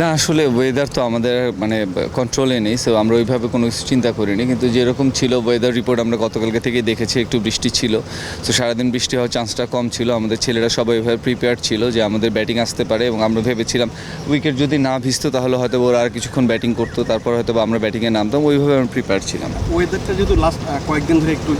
না, আসলে ওয়েদার তো আমাদের মানে কন্ট্রোলে নেই সো আমরা ওইভাবে কোনো চিন্তা করিনি। কিন্তু যেরকম ছিল ওয়েদার রিপোর্ট আমরা গতকালকে থেকে দেখেছি, একটু বৃষ্টি ছিল। তো সারাদিন বৃষ্টি হওয়ার চান্সটা কম ছিল। আমাদের ছেলেরা সবাই ওইভাবে প্রিপেয়ার ছিল যে আমাদের ব্যাটিং আসতে পারে এবং আমরা ভেবেছিলাম উইকেট যদি না ভিজতো তাহলে হয়তো ওরা আর কিছুক্ষণ ব্যাটিং করতো, তারপর হয়তো আমরা ব্যাটিংয়ে নামতাম, ওইভাবে আমরা প্রিপেয়ার ছিলাম। ওয়েদারটা যেহেতু লাস্ট কয়েকদিন ধরে একটু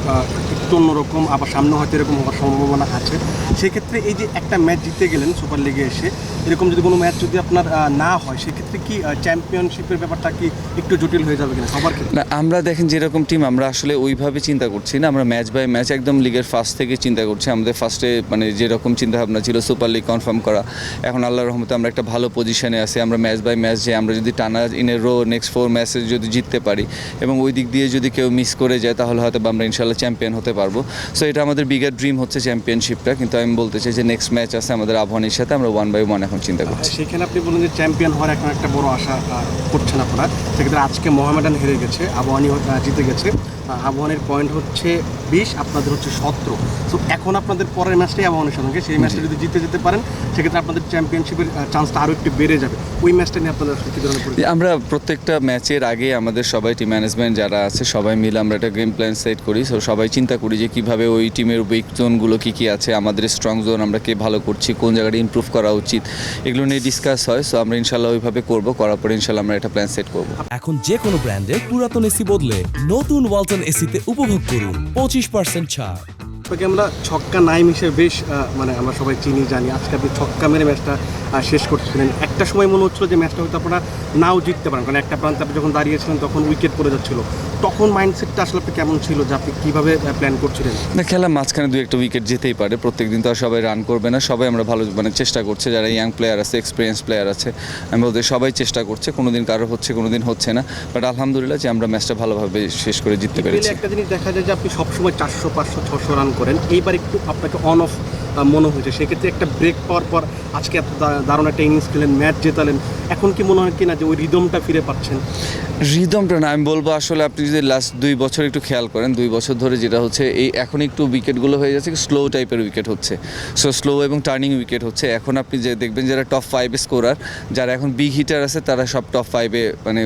একটু অন্যরকম, আবার সামনে হয়তো এরকম হওয়ার সম্ভাবনা আছে। সেক্ষেত্রে এই যে একটা ম্যাচ জিতে গেলেন সুপার লিগে এসে, এরকম যদি কোনো ম্যাচ যদি আপনার না হয় সেক্ষেত্রে কি চ্যাম্পিয়নশিপের ব্যাপারটা কি একটু জটিল হয়ে যাবে কিনা সবার না আমরা দেখেন যেরকম টিম আমরা আসলে ওইভাবে চিন্তা করছি না আমরা ম্যাচ বাই ম্যাচ একদম লিগের ফার্স্ট থেকে চিন্তা করছি। আমাদের ফার্স্টে মানে যেরকম চিন্তা ভাবনা ছিল সুপার লিগ কনফার্ম করা। এখন আল্লাহর রহমতে আমরা একটা ভালো পজিশনে আছি আমরা ম্যাচ বাই ম্যাচ যে আমরা যদি টানা ইনে রো নেক্সট ফোর ম্যাচে যদি জিততে পারি এবং ওই দিক দিয়ে যদি কেউ মিস করে যায় তাহলে হয়তো আমরা ইনশাল্লাহ চ্যাম্পিয়ন হতে পারব। সো এটা আমাদের বিগার ড্রিম হচ্ছে চ্যাম্পিয়নশিপটা কিন্তু আমি বলতে চাই যে নেক্সট ম্যাচ আছে আমাদের আহ্বানের সাথে আমরা ওয়ান বাই ওয়ান এখন চিন্তা করছি। সেখানে আপনি বলুন যে চ্যাম্পিয়ন হওয়ার এখন একটা বড় আশা করছেন আপনারা। সেক্ষেত্রে আজকে মহামেডান হেরে গেছে আবহানি জিতে গেছে। আবহানের পয়েন্ট হচ্ছে বিশ আপনাদের হচ্ছে সতেরো। সো এখন আপনাদের পরের ম্যাচটাই আবহানের সঙ্গে সেই ম্যাচটা যদি জিতে যেতে পারেন সেক্ষেত্রে আপনাদের চ্যাম্পিয়নশিপের চান্সটা আরও একটু বেড়ে যাবে। ওই ম্যাচটা নিয়ে আপনাদের আসলে কী ধরনের আমরা প্রত্যেকটা ম্যাচের আগে আমাদের সবাই টিম ম্যানেজমেন্ট যারা আছে সবাই মিলে আমরা একটা গেম প্ল্যান সেট করি। সো সবাই চিন্তা করি যে কীভাবে ওই টিমের উইক জোনগুলো কী কী আছে আমাদের স্ট্রং জোন আমরা কে ভালো করছি কোন জায়গাটা ইমপ্রুভ করা উচিত এগুলো নিয়ে ডিসকাস হয়। সো আমরা ইনশাল্লাহ ওইভাবে করব করার পরে ইনশাল্লাহ আমরা একটা প্ল্যান সেট করব। এখন যে কোনো ব্র্যান্ডের পুরাতন এসি বদলে নতুন ওয়ালটন এসিতে উপভোগ করুন। পঁচিশ পার্সেন্ট ছাড়। আমরা ছক্কা নাই মিশে বেশ মানে আমরা সবাই চিনি, জানি। আজকে আপনি ছক্কা মেরে ম্যাচটা শেষ করছিলেন একটা সময় মনে হচ্ছিল যে ম্যাচটা হয়তো আপনারা নাও জিততে পারেন। কারণ একটা প্রান্তে আপনি যখন দাঁড়িয়েছিলেন তখন উইকেট পড়ে যাচ্ছিল। তখন মাইন্ডসেটটা আসলে আপনি কেমন ছিল যে আপনি কীভাবে প্ল্যান করছিলেন? না খেলা মাঝখানে দু একটা উইকেট যেতেই পারে। প্রত্যেক দিন তো আর সবাই রান করবে না। সবাই আমরা ভালো মানে চেষ্টা করছে। যারা ইয়াং প্লেয়ার আছে এক্সপিরিয়েন্স প্লেয়ার আছে আমি বলতে সবাই চেষ্টা করছে। কোনো দিন কারও হচ্ছে কোনো দিন হচ্ছে না। বাট আলহামদুলিল্লাহ যে আমরা ম্যাচটা ভালোভাবে শেষ করে জিততে পেরেছি। একটা জিনিস দেখা যায় যে আপনি সবসময় চারশো পাঁচশো ছশো রান করেন। এইবার একটু আপনাকে অন অফ মনে হয়েছে সেক্ষেত্রে একটা ব্রেক পাওয়ার পর আজকে এত দারুণ একটা ইনিংস খেলেন ম্যাচ জেতালেন। এখন কি মনে হয় কিনা যে ওই রিদমটা ফিরে পাচ্ছেন? রিদমটা না, আমি বলব আসলে আপনি যদি লাস্ট দুই বছর একটু খেয়াল করেন, দুই বছর ধরে যেটা হচ্ছে, এই এখন একটু উইকেটগুলো হয়ে যাচ্ছে স্লো টাইপের উইকেট হচ্ছে। সো স্লো এবং টার্নিং উইকেট হচ্ছে। এখন আপনি যে দেখবেন যারা টপ ফাইভে স্কোরার যারা এখন বিগ হিটার আছে, তারা সব টপ ফাইভে মানে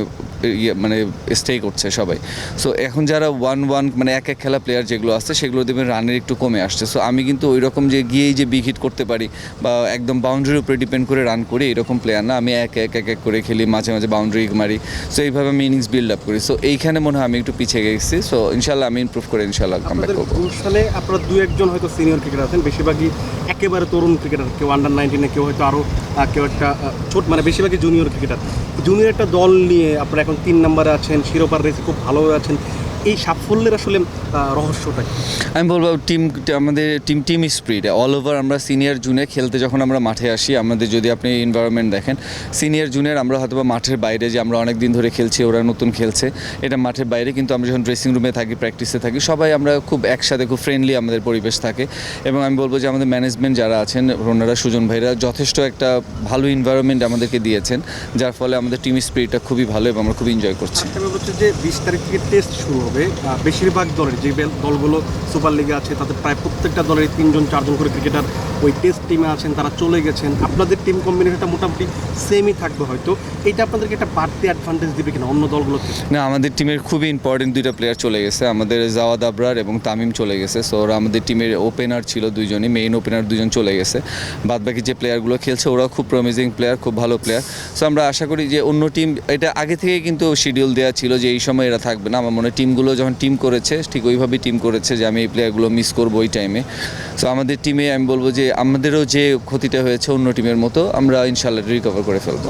ইয়ে মানে স্টে করছে সবাই। সো এখন যারা ওয়ান ওয়ান মানে এক এক খেলা প্লেয়ার যেগুলো আছে সেগুলো দেখবেন রানের একটু কমে আসছে। সো আমি কিন্তু ওই রকম যে গিয়েই যে বিগ হিট করতে পারি, বা একদম বাউন্ডারির উপরে ডিপেন্ড করে রান করি এরকম প্লেয়ার না। আমি এক এক এক এক করে খেলি মাঝে মাঝে বাউন্ডারি মারি। সো এইভাবে আমি ইনিংস বিল্ড আপ করি। সো এইখানে মনে হয় আমি একটু পিছিয়ে গেছি। সো ইনশাল্লাহ আমি ইমপ্রুভ করে ইনশাল্লাহ কামব্যাক আপনাদের করব। গুলশানে আপনারা দু একজন হয়তো সিনিয়র ক্রিকেটার আছেন। বেশিরভাগই একেবারে তরুণ ক্রিকেটার কেউ আন্ডার নাইনটিনে কেউ হয়তো আরও কেউ একটা ছোট মানে বেশিরভাগই জুনিয়র ক্রিকেটার জুনিয়র একটা দল নিয়ে আপনারা এখন তিন নম্বরে আছেন। শিরোপার রেসে খুব ভালো আছেন। এই সাফল্যের আসলে রহস্যটা আমি বলব টিম আমাদের team team spirit all over আমরা সিনিয়র জুনে খেলতে যখন আমরা মাঠে আসি আমাদের যদি আপনি এনভায়রনমেন্ট দেখেন সিনিয়র জুনিয়র আমরা হয়তো মাঠের বাইরে যে আমরা অনেক দিন ধরে খেলছি ওরা নতুন খেলছে এটা মাঠের বাইরে। কিন্তু আমরা যখন ড্রেসিং রুমে থাকি প্র্যাকটিসে থাকি সবাই আমরা খুব একসাথে খুব ফ্রেন্ডলি আমাদের পরিবেশ থাকে। এবং আমি বলব যে আমাদের ম্যানেজমেন্ট যারা আছেন ওনারা সুজন ভাইরা যথেষ্ট একটা ভালো এনভায়রনমেন্ট আমাদেরকে দিয়েছেন যার ফলে আমাদের টিম স্পিরিটটা খুবই ভালো এবং আমরা খুব এনজয় করছি। যে বিশ তারিখ থেকে টেস্ট শুরু হবে। আহ, বেশিরভাগ দলের যে দলগুলো সুপার লিগে আছে তাদের প্রায় প্রত্যেকটা দলের তিনজন চারজন করে ক্রিকেটার ওই টেস্ট টিমে আছেন তারা চলে গেছেন। আপনাদের টিম কম্বিনেশনটা মোটামুটি সেমই থাকবে হয়তো। এটা আপনাদেরকে একটা বাড়তি অ্যাডভান্টেজ দিবে কিনা অন্য দলগুলো না আমাদের টিমের খুবই ইম্পর্টেন্ট দুইটা প্লেয়ার চলে গেছে। আমাদের জাওয়াদ আবরার এবং তামিম চলে গেছে। সো ওরা আমাদের টিমের ওপেনার ছিল দুইজনই মেইন ওপেনার দুজন চলে গেছে। বাদ বাকি যে প্লেয়ারগুলো খেলছে ওরা খুব প্রমিজিং প্লেয়ার খুব ভালো প্লেয়ার সো আমরা আশা করি যে অন্য টিম এটা আগে থেকে কিন্তু শিডিউল দেওয়া ছিল যে এই সময় এরা থাকবে না। আমার মনে হয় টিমগুলো যখন টিম করেছে, ঠিক ওইভাবেই টিম করেছে যে আমি এই প্লেয়ারগুলো মিস করব ওই টাইমে সো আমাদের টিমে আমি বলব যে, আমাদেরও যে ক্ষতিটা হয়েছে অন্য টিমের মতো, আমরা ইনশাল্লাহ রিকভার করে ফেলব।